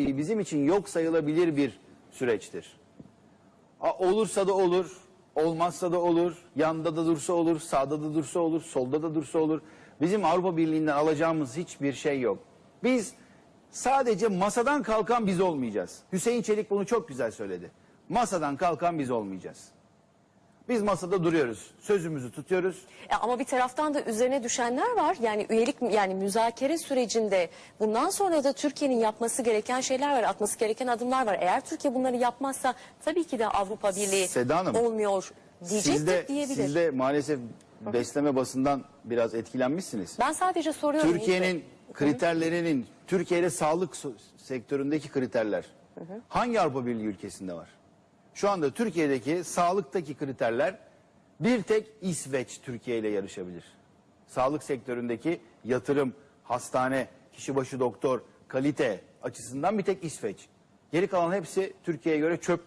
Birliği bizim için yok sayılabilir bir süreçtir. Olursa da olur, olmazsa da olur, yanda da dursa olur, sağda da dursa olur, solda da dursa olur. Bizim Avrupa Birliği'nden alacağımız hiçbir şey yok. Biz sadece masadan kalkan biz olmayacağız. Hüseyin Çelik bunu çok güzel söyledi. Masadan kalkan biz olmayacağız. Biz masada duruyoruz, sözümüzü tutuyoruz. E, ama bir taraftan da üzerine düşenler var. Yani üyelik yani müzakere sürecinde bundan sonra da Türkiye'nin yapması gereken şeyler var, atması gereken adımlar var. Eğer Türkiye bunları yapmazsa tabii ki de Avrupa Birliği Seda Hanım, olmuyor diyecektir Siz de, diyebilir. siz de maalesef besleme basından biraz etkilenmişsiniz. Ben sadece soruyorum. Türkiye'nin kriterlerinin, Türkiye'de sağlık sektöründeki kriterler hangi Avrupa Birliği ülkesinde var? Şu anda Türkiye'deki sağlıktaki kriterler bir tek İsveç Türkiye ile yarışabilir. Sağlık sektöründeki yatırım, hastane, kişi başı doktor, kalite açısından bir tek İsveç. Geri kalan hepsi Türkiye'ye göre çöp